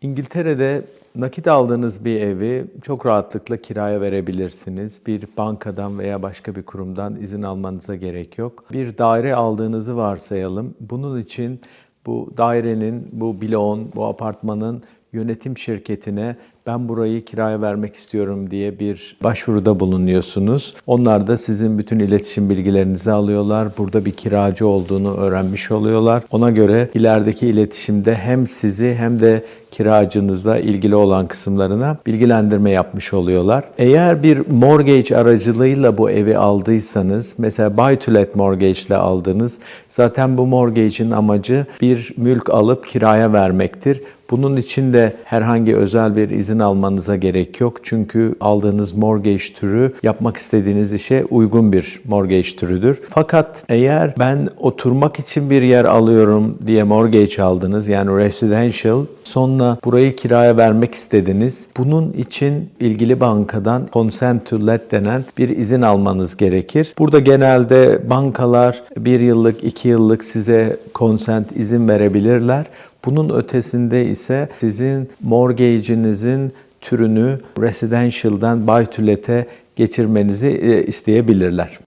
İngiltere'de nakit aldığınız bir evi çok rahatlıkla kiraya verebilirsiniz. Bir bankadan veya başka bir kurumdan izin almanıza gerek yok. Bir daire aldığınızı varsayalım. Bunun için bu dairenin, bu bloğun, bu apartmanın yönetim şirketine ben burayı kiraya vermek istiyorum diye bir başvuruda bulunuyorsunuz. Onlar da sizin bütün iletişim bilgilerinizi alıyorlar. Burada bir kiracı olduğunu öğrenmiş oluyorlar. Ona göre ilerideki iletişimde hem sizi hem de kiracınızla ilgili olan kısımlarına bilgilendirme yapmış oluyorlar. Eğer bir mortgage aracılığıyla bu evi aldıysanız, mesela buy to let mortgage ile aldınız, zaten bu mortgage'in amacı bir mülk alıp kiraya vermektir. Bunun için de herhangi özel bir izin almanıza gerek yok. Çünkü aldığınız mortgage türü yapmak istediğiniz işe uygun bir mortgage türüdür. Fakat eğer ben oturmak için bir yer alıyorum diye mortgage aldınız yani residential sonra burayı kiraya vermek istediniz. Bunun için ilgili bankadan consent to let denen bir izin almanız gerekir. Burada genelde bankalar bir yıllık, iki yıllık size consent izin verebilirler. Bunun ötesinde ise sizin mortgage'inizin türünü residential'dan buy to let'e geçirmenizi e, isteyebilirler.